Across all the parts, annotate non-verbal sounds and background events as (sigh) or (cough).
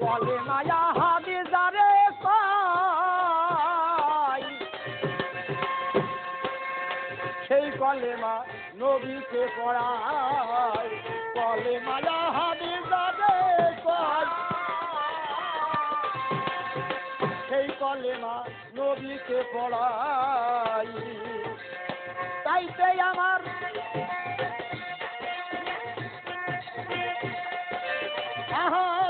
কলে মায়া হাবি কয় সেই কলেমা নবীকে পড়ায়। কলে মায়া হাবি কয় সেই কলেমা নবীকে পড়াই তাইতে আমার हो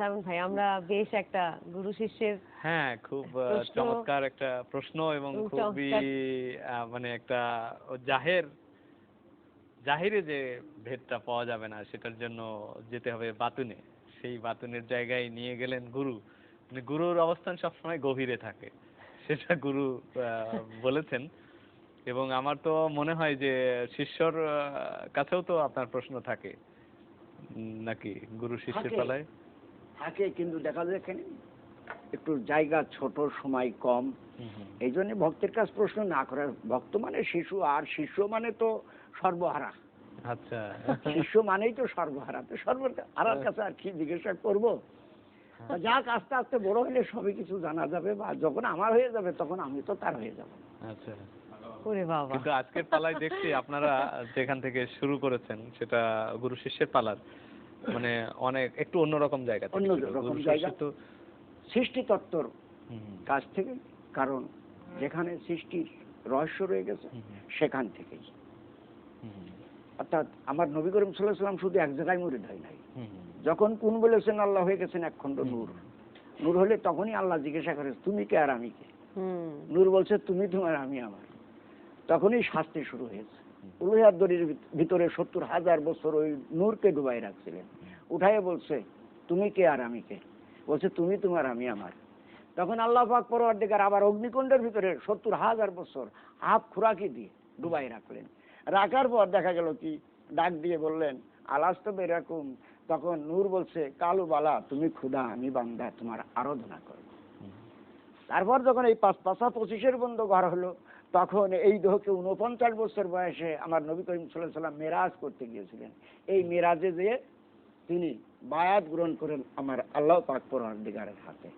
সালমান ভাই আমরা বেশ একটা গুরু শিষ্যের হ্যাঁ খুব চমৎকার একটা প্রশ্ন এবং খুবই মানে একটা জাহের জাহিরে যে ভেদটা পাওয়া যাবে না সেটার জন্য যেতে হবে বাতুনে। সেই বাতুনের জায়গায় নিয়ে গেলেন গুরু। মানে গুরুর অবস্থান সবসময় গভীরে থাকে সেটা গুরু বলেছেন। এবং আমার তো মনে হয় যে শিষ্যর কাছেও তো আপনার প্রশ্ন থাকে নাকি গুরু শিষ্যের থাকে। থাকে কিন্তু দেখা যায় এখানে একটু জায়গা ছোট সময় কম। এই জন্য ভক্তের কাছে প্রশ্ন না করার ভক্ত মানে শিশু আর শিষ্য মানে তো সর্বহারা। আচ্ছা। শিষ্য মানেই তো সর্বহারা। তো সর্বহারার কাছে আর কি জিজ্ঞাসা করব? যাক আস্তে আস্তে বড় হলে সবই কিছু জানা যাবে বা যখন আমার হয়ে যাবে তখন আমি তো তার হয়ে যাব। আচ্ছা। কিন্তু আজকের পালায় দেখছি আপনারা যেখান থেকে শুরু করেছেন সেটা গুরু শিষ্যের পালার। মানে অনেক একটু অন্যরকম জায়গা থেকে অন্য রকম জায়গা। তো সৃষ্টিতত্ত্বর হুম, হুম, কাছ থেকে কারণ যেখানে সৃষ্টির রহস্য রয়ে গেছে সেখান থেকেই। অর্থাৎ আমার নবী করিম সাল্লাহ সাল্লাম শুধু এক জায়গায় মরিদ হয় নাই। যখন কোন বলেছেন আল্লাহ হয়ে গেছেন এক খণ্ড। নূর নূর হলে তখনই আল্লাহ জিজ্ঞাসা করে তুমি কে আর আমি কে? হুম। নূর বলছে তুমি তোমার আমি আমার। তখনই শাস্তি শুরু হয়েছে। হুম। দড়ির ভিতরে সত্তর হাজার বছর ওই নূরকে ডুবাই রাখছিলেন। উঠাইয়ে বলছে তুমি কে আর আমি কে? বলছে তুমি তোমার আমি আমার। তখন আল্লাহ পাক পরওয়ার্দিগার আবার অগ্নিকুণ্ডের ভিতরে সত্তর হাজার বছর হাফ খুরাকি দিয়ে ডুবাই রাখলেন। রাখার পর দেখা গেল কি ডাক দিয়ে বললেন আলাস্ত এরকম তখন নূর বলছে কালু বালা তুমি ক্ষুদা আমি বান্দা তোমার আরাধনা করো হুম। তারপর যখন এই পাঁচ পাঁচা পঁচিশের বন্ধ ঘর হলো তখন এই দেহকে উনপঞ্চাশ বছর বয়সে আমার নবী করিম সাল্লাহ সাল্লাম মেরাজ করতে গিয়েছিলেন। এই মেরাজে যেয়ে তিনি বায়াত গ্রহণ করেন আমার আল্লাহ পাক পরওয়ারদিগারের হাতে।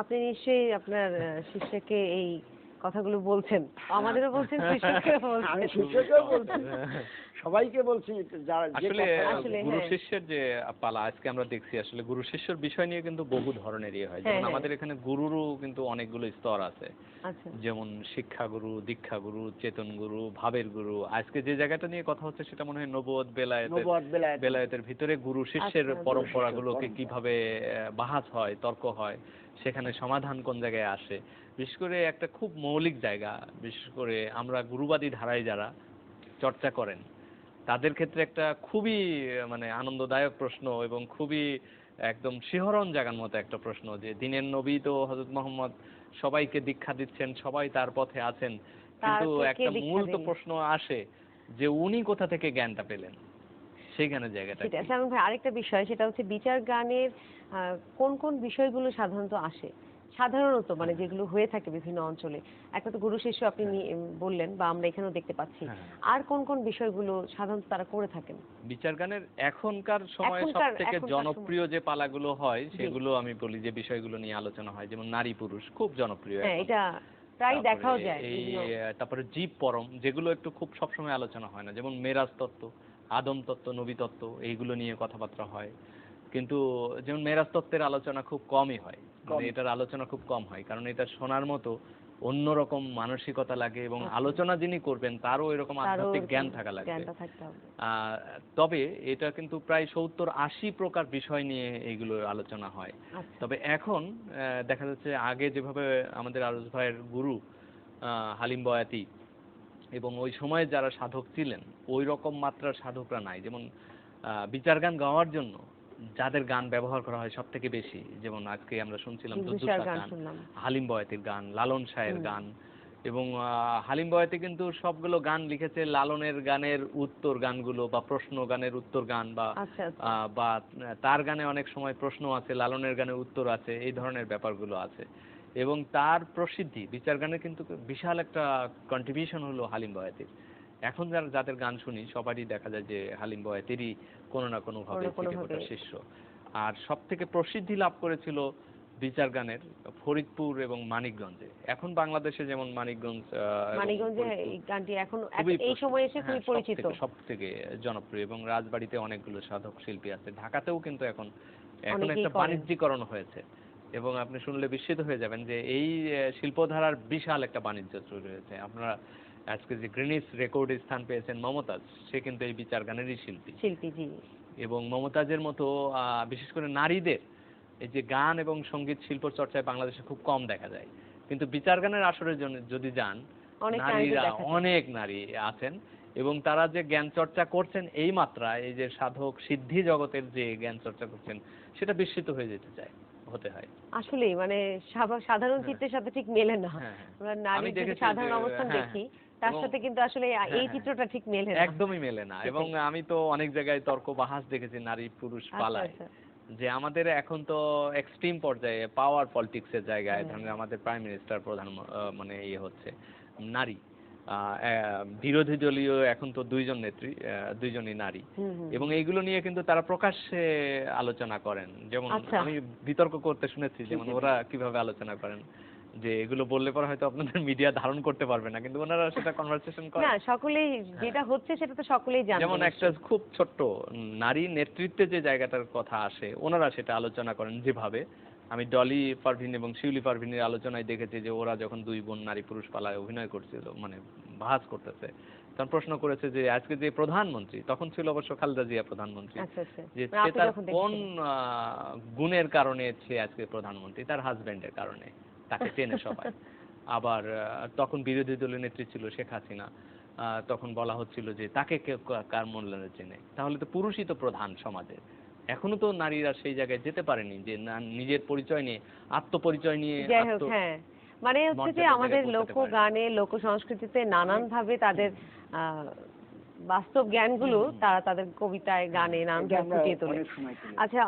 আপনি নিশ্চয়ই আপনার শিষ্যকে এই কথাগুলো বলছেন আমাদেরও বলছেন শিষ্যকেও বলছি। সবাইকে বলছি যারা আসলে গুরু হ্যাঁ। শিষ্যের যে পালা আজকে আমরা দেখছি আসলে গুরু শিষ্যর বিষয় নিয়ে কিন্তু বহু ধরনের ইয়ে হয়। হ্যাঁ, যেমন হ্যাঁ। আমাদের এখানে গুরুরও কিন্তু অনেকগুলো স্তর আছে। আচ্ছা। যেমন শিক্ষা গুরু দীক্ষা গুরু চেতন গুরু ভাবের গুরু। আজকে যে জায়গাটা নিয়ে কথা হচ্ছে সেটা মনে হয় বেলায়েতের নবুয়ত বেলায়েত। বেলায়েতের ভিতরে গুরু শিষ্যের আচ্ছা, পরম্পরাগুলোকে পরম্পরা। কীভাবে আহ, বাহাস হয় তর্ক হয় সেখানে সমাধান কোন জায়গায় আসে। বিশেষ করে একটা খুব মৌলিক জায়গা বিশেষ করে আমরা গুরুবাদী ধারায় যারা চর্চা করেন তাদের ক্ষেত্রে একটা খুবই মানে আনন্দদায়ক প্রশ্ন এবং খুবই একদম শিহরণ জাগার মতো একটা প্রশ্ন যে দিনের নবী তো হজরত মোহাম্মদ সবাইকে দীক্ষা দিচ্ছেন সবাই তার পথে আছেন। কিন্তু একটা মূল তো প্রশ্ন আসে যে উনি কোথা থেকে জ্ঞানটা পেলেন? সেইখানে জায়গাটা সেটা? সালমান ভাই আরেকটা বিষয় সেটা হচ্ছে বিচার গানের কোন কোন বিষয়গুলো সাধারণত আসে? সাধারণত মানে যেগুলো হয়ে থাকে বিভিন্ন অঞ্চলে। একটা তো গুরু শিষ্য আপনি বললেন বা আমরা এখানেও দেখতে পাচ্ছি। হ্যাঁ। আর কোন কোন বিষয়গুলো সাধারণত তারা করে থাকেন? বিচার গানের এখনকার সময়ে সব এখনকার- থেকে এখনকার জনপ্রিয় যে পালাগুলো হয় সেগুলো আমি বলি যে বিষয়গুলো নিয়ে আলোচনা হয়। যেমন নারী পুরুষ খুব জনপ্রিয় হ্যাঁ এটা প্রায় দেখাও যায় তারপরে জীব পরম যেগুলো একটু খুব সবসময় আলোচনা হয় না। যেমন মেরাজ তত্ত্ব আদম তত্ত্ব নবী তত্ত্ব এইগুলো নিয়ে কথাবার্তা হয়। কিন্তু যেমন মেরাজ তত্ত্বের আলোচনা খুব কমই হয়। মানে এটার আলোচনা খুব কম হয়। কারণ এটা শোনার মতো অন্যরকম মানসিকতা লাগে এবং আলোচনা যিনি করবেন তারও এরকম। আধ্যাত্মিক জ্ঞান থাকা লাগবে। আহ, তবে এটা কিন্তু প্রায় সত্তর আশি প্রকার বিষয় নিয়ে এইগুলো আলোচনা হয়। আচ্ছা। তবে এখন দেখা যাচ্ছে আগে যেভাবে আমাদের আরজ ভাইয়ের গুরু আহ, হালিম বয়াতি এবং ওই সময়ে যারা সাধক ছিলেন ওই রকম মাত্রার সাধকরা নাই। যেমন বিচার গান গাওয়ার জন্য যাদের গান ব্যবহার করা হয় সব থেকে বেশি যেমন আজকে আমরা শুনছিলাম গান হালিম বয়াতির গান লালন শাহের গান এবং হালিম বয়াতি কিন্তু সবগুলো গান লিখেছে লালনের গানের উত্তর গানগুলো বা প্রশ্ন গানের উত্তর গান বা আচ্ছা আচ্ছা। বা তার গানে অনেক সময় প্রশ্ন আছে লালনের গানে উত্তর আছে এই ধরনের ব্যাপারগুলো আছে। এবং তার প্রসিদ্ধি বিচার গানে কিন্তু বিশাল একটা কন্ট্রিবিউশন হলো হালিম বয়াতির। এখন যারা যাদের গান শুনি সবারই দেখা যায় যে হালিম বয়াতিরই কোনো না কোনো ভাবে। শিষ্য। আর সব থেকে প্রসিদ্ধি লাভ করেছিল বিচার গানের ফরিদপুর এবং মানিকগঞ্জে। এখন বাংলাদেশে যেমন মানিকগঞ্জ মানিকগঞ্জে গানটি এখন এই সময় এসে খুবই পরিচিত। সব থেকে জনপ্রিয় এবং রাজবাড়িতে অনেকগুলো সাধক শিল্পী আছে। ঢাকাতেও কিন্তু এখন এখন একটা বাণিজ্যিকরণ হয়েছে। এবং আপনি শুনলে বিস্মিত হয়ে যাবেন যে এই শিল্পধারার বিশাল একটা বাণিজ্য শুরু হয়েছে। আপনারা আজকে যে গ্রিনিস রেকর্ডে স্থান পেয়েছেন মমতাজ সে কিন্তু এই বিচার গানেরই শিল্পী। শিল্পী জি। এবং মমতাজের মতো বিশেষ করে নারীদের এই যে গান এবং সংগীত শিল্প চর্চায় বাংলাদেশে খুব কম দেখা যায়। কিন্তু বিচার গানের আসরের জন্য যদি যান নারীরা অনেক নারী আছেন এবং তারা যে জ্ঞান চর্চা করছেন এই মাত্রায় এই যে সাধক সিদ্ধি জগতের যে জ্ঞান চর্চা করছেন সেটা বিস্মিত হয়ে যেতে চায়। হতে হয় আসলেই মানে সাধারণ হ্যাঁ। চিত্রের সাথে ঠিক মেলে না হ্যাঁ, হ্যাঁ। আমরা নারীর যদি সাধারণ অবস্থান দেখি তার সাথে কিন্তু আসলে এই। চিত্রটা ঠিক মেলে না একদমই মেলে না এবং আমি তো অনেক জায়গায় তর্ক বাহাস দেখেছি নারী পুরুষ আচ্ছা, পালায় আচ্ছা। যে আমাদের এখন তো এক্সট্রিম পর্যায়ে পাওয়ার পলিটিক্সের জায়গায় ধরেন আমাদের প্রাইম মিনিস্টার প্রধান মানে ইয়ে হচ্ছে নারী বিরোধী দলীয় এখন তো দুইজন নেত্রী দুইজনই নারী। এবং এইগুলো নিয়ে কিন্তু তারা প্রকাশ্যে আলোচনা করেন। যেমন আচ্ছা। আমি বিতর্ক করতে শুনেছি যেমন ওরা কীভাবে আলোচনা করেন যে এগুলো বললে পরে হয়তো আপনাদের মিডিয়া ধারণ করতে পারবে না কিন্তু ওনারা সেটা কনভারসেশন করেন। না সকলেই যেটা হচ্ছে সেটা তো সকলেই জানে। যেমন একটা খুব ছোট্ট নারী নেতৃত্বে যে জায়গাটার কথা আসে ওনারা সেটা আলোচনা করেন যেভাবে। আমি ডলি পারভিন এবং শিউলি পারভিনের আলোচনায় দেখেছি যে ওরা যখন দুই বোন নারী পুরুষ পালায় অভিনয় করছিল মানে ভাস করতেছে। তখন প্রশ্ন করেছে যে আজকে যে প্রধানমন্ত্রী তখন ছিল অবশ্য খালেদা জিয়া প্রধানমন্ত্রী আচ্ছা আচ্ছা। যে মানে সে তার কোন গুণের কারণে সে আজকে প্রধানমন্ত্রী তার হাজবেন্ডের কারণে তাকে চেনে সবাই। (laughs) আবার তখন বিরোধী দলের নেত্রী ছিল শেখ হাসিনা আহ, তখন বলা হচ্ছিল যে তাকে কে কা- কার মূল্যায়নে চেনে? তাহলে তো পুরুষই তো প্রধান সমাজে এখনও তো নারীরা সেই জায়গায় যেতে পারেনি যে নিজের পরিচয় নিয়ে আত্মপরিচয় নিয়ে যাই হোক আত্ম- হ্যাঁ। মানে হচ্ছে যে আমাদের লোক গানে লোক সংস্কৃতিতে নানান ভাবে তাদের বাস্তব জ্ঞানগুলো তারা তাদের কবিতায় গানে নানান ভাবে ফুটিয়ে তোলে। আচ্ছা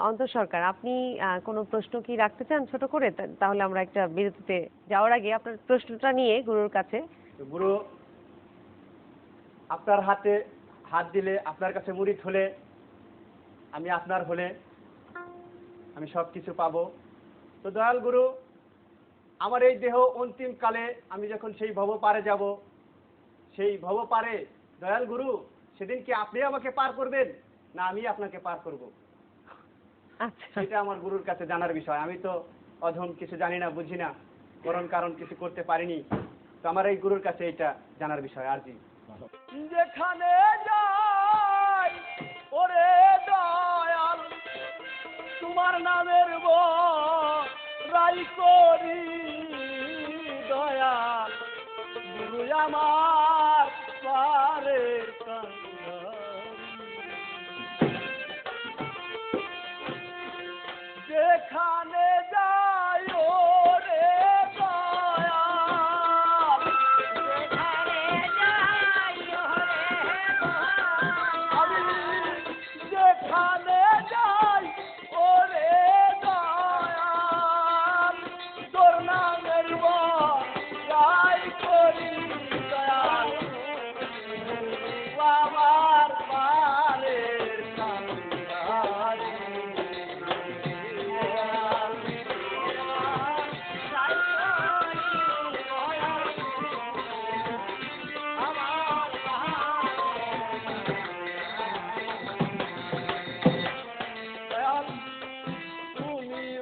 অন্তর সরকার আপনি আহ, কোনো প্রশ্ন কি রাখতে চান ছোট করে? তাহলে আমরা একটা বিরতিতে যাওয়ার আগে আপনার প্রশ্নটা নিয়ে গুরুর কাছে। গুরু আপনার হাতে হাত দিলে আপনার কাছে মুড়ি হলে আমি আপনার হলে আমি সব কিছু পাবো। তো দয়াল গুরু আমার এই দেহ অন্তিম কালে আমি যখন সেই ভব পারে যাব সেই ভব পারে দয়াল গুরু সেদিন কি আপনি আমাকে পার করবেন? না আমি আপনাকে পার করব। আচ্ছা। সেটা আমার গুরুর কাছে জানার বিষয়। আমি তো অধম কিছু জানি না বুঝি না করণ কারণ কিছু করতে পারিনি। তো আমার এই গুরুর কাছে এটা জানার বিষয় আর জি যেখানে যাই sorry.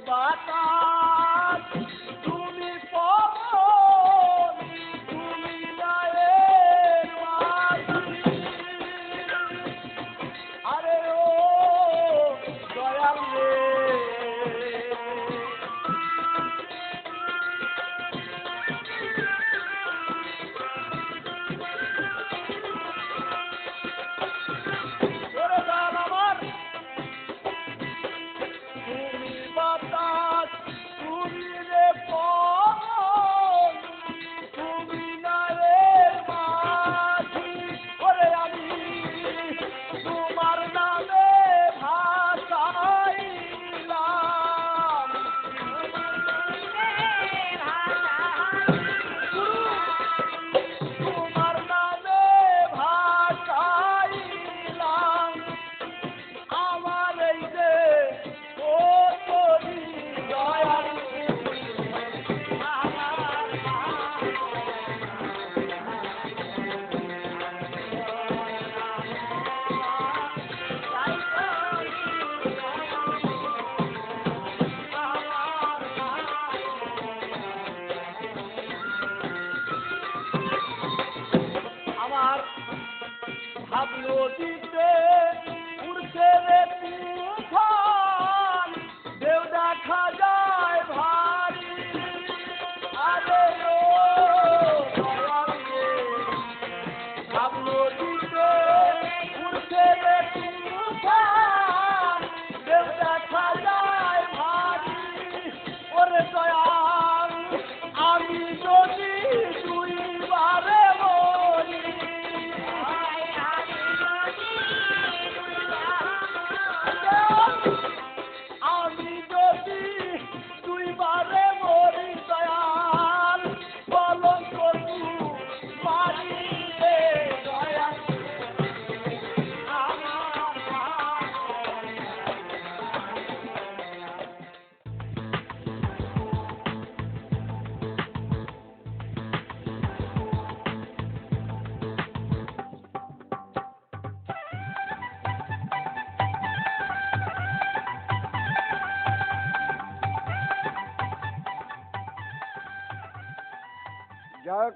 बात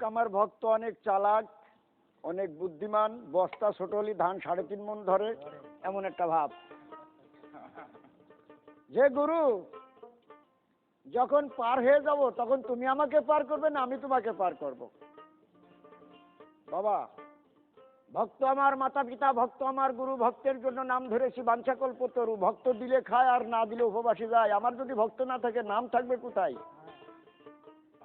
আমার ভক্ত অনেক চালাক, অনেক বুদ্ধিমান, বস্তা ছোটলি ধান সাড়ে তিন মন ধরে, এমন একটা ভাব। যে গুরু, যখন পার হয়ে যাব, তখন তুমি আমাকে পার করবে না, আমি তোমাকে পার করব। বাবা, ভক্ত আমার মাতা পিতা ভক্ত আমার, গুরু ভক্তের জন্য নাম ধরেছি, বাঞ্ছাকল্প তরু। ভক্ত দিলে খায় আর না দিলে উপবাসী যায়। আমার যদি ভক্ত না থাকে, নাম থাকবে কোথায়?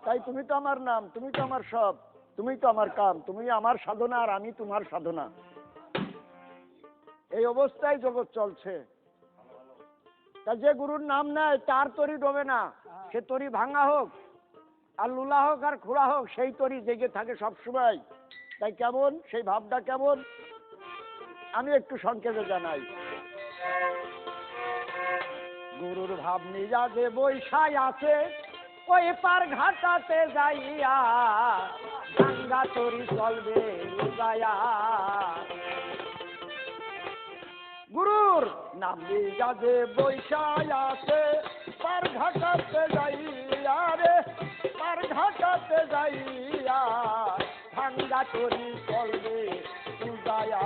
তাই তুমি তো আমার নাম, তুমি তো আমার সব, তুমি তো আমার কাম, তুমি আমার সাধনা আর আমি তোমার সাধনা। এই অবস্থায় জগৎ চলছে। তা যে গুরুর নাম নেয়, তার তরি ডোবে না। সে তরি ভাঙা হোক, আর লুলা হোক, আর খোড়া হোক, সেই তরি জেগে থাকে সবসময়। তাই কেমন? সেই ভাবটা কেমন? আমি একটু সংক্ষেপে জানাই। গুরুর ভাব নিজাজে বৈশাই আছে। ওই পার ঘাটাতে যাইয়া গঙ্গা তরি চলবে গুরুর নাম নিজাজে বৈশাই আছে, পার ঘাটাতে যাইয়া রে, পার ঘাটাতে যাইয়া ভাঙ্গা তরি চলবে যায়া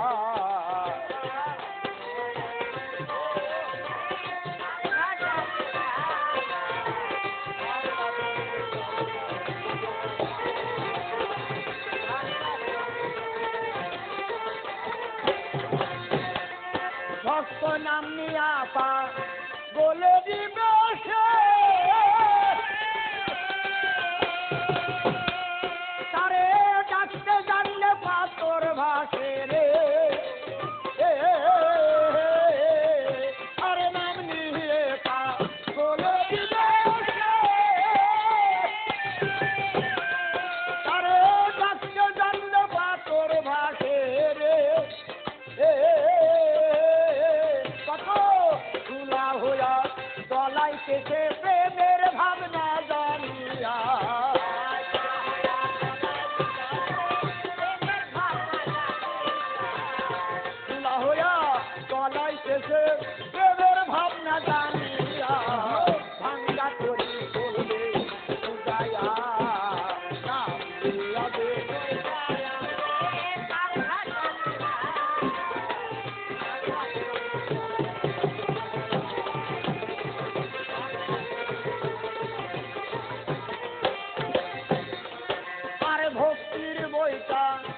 ভক্তির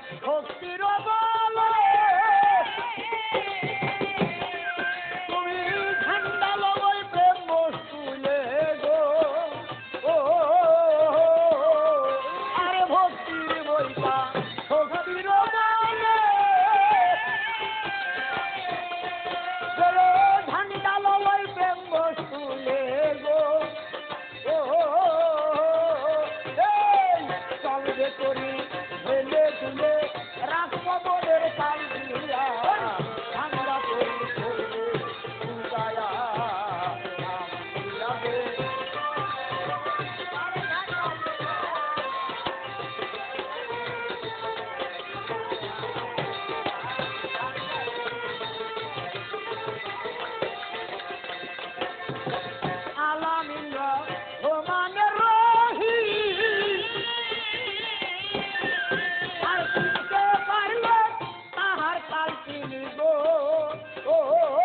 In oh, oh. oh.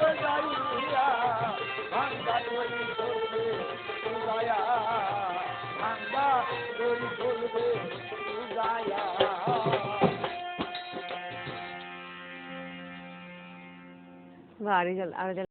আকাশ যাইয়া ভাঙ্গা দড়ি চলবে উজায়া ভাঙ্গা দড়ি চলবে উজায়া বা আরও